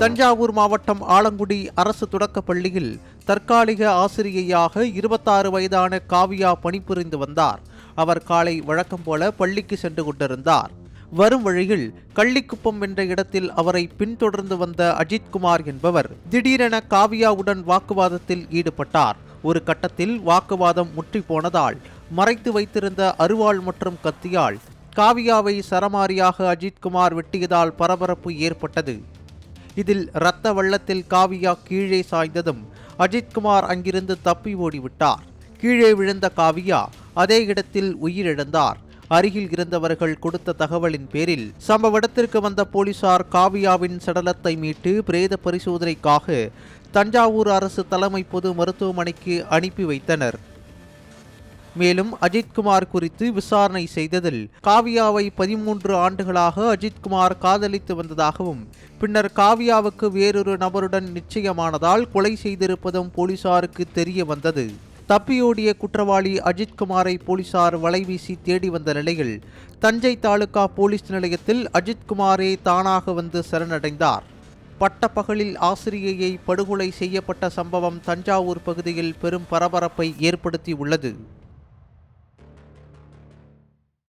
தஞ்சாவூர் மாவட்டம் ஆலங்குடி அரசு தொடக்கப் பள்ளியில் தற்காலிக ஆசிரியையாக இருபத்தாறு வயதான காவியா பணிபுரிந்து வந்தார். அவர் காலை வழக்கம் போல பள்ளிக்கு சென்று கொண்டிருந்தார். வரும் வழியில் கள்ளிக்குப்பம் என்ற இடத்தில் அவரை பின்தொடர்ந்து வந்த அஜித்குமார் என்பவர் திடீரென காவியாவுடன் வாக்குவாதத்தில் ஈடுபட்டார். ஒரு கட்டத்தில் வாக்குவாதம் முற்றி போனதால் மறைத்து வைத்திருந்த அருவாள் மற்றும் கத்தியால் காவியாவை சரமாரியாக அஜித்குமார் வெட்டியதால் பரபரப்பு ஏற்பட்டது. இதில் இரத்த வெள்ளத்தில் காவியா கீழே சாய்ந்ததும் அஜித்குமார் அங்கிருந்து தப்பி ஓடிவிட்டார். கீழே விழுந்த காவியா அதே இடத்தில் உயிரிழந்தார். அருகில் இருந்தவர்கள் கொடுத்த தகவலின் பேரில் சம்பவ இடத்திற்கு வந்த போலீசார் காவியாவின் சடலத்தை மீட்டு பிரேத பரிசோதனைக்காக தஞ்சாவூர் அரசு தலைமை பொது மருத்துவமனைக்கு அனுப்பி வைத்தனர். மேலும் அஜித்குமார் குறித்து விசாரணை செய்ததில் காவியாவை பதிமூன்று ஆண்டுகளாக அஜித்குமார் காதலித்து வந்ததாகவும் பின்னர் காவியாவுக்கு வேறொரு நபருடன் நிச்சயமானதால் கொலை செய்திருப்பதும் போலீசாருக்கு தெரிய வந்தது. தப்பியோடிய குற்றவாளி அஜித்குமாரை போலீசார் வலைவீசி தேடி வந்த நிலையில் தஞ்சை தாலுகா போலீஸ் நிலையத்தில் அஜித்குமாரே தானாக வந்து சரணடைந்தார். பட்டப்பகலில் ஆசிரியையை படுகொலை செய்யப்பட்ட சம்பவம் தஞ்சாவூர் பகுதியில் பெரும் பரபரப்பை ஏற்படுத்தி உள்ளது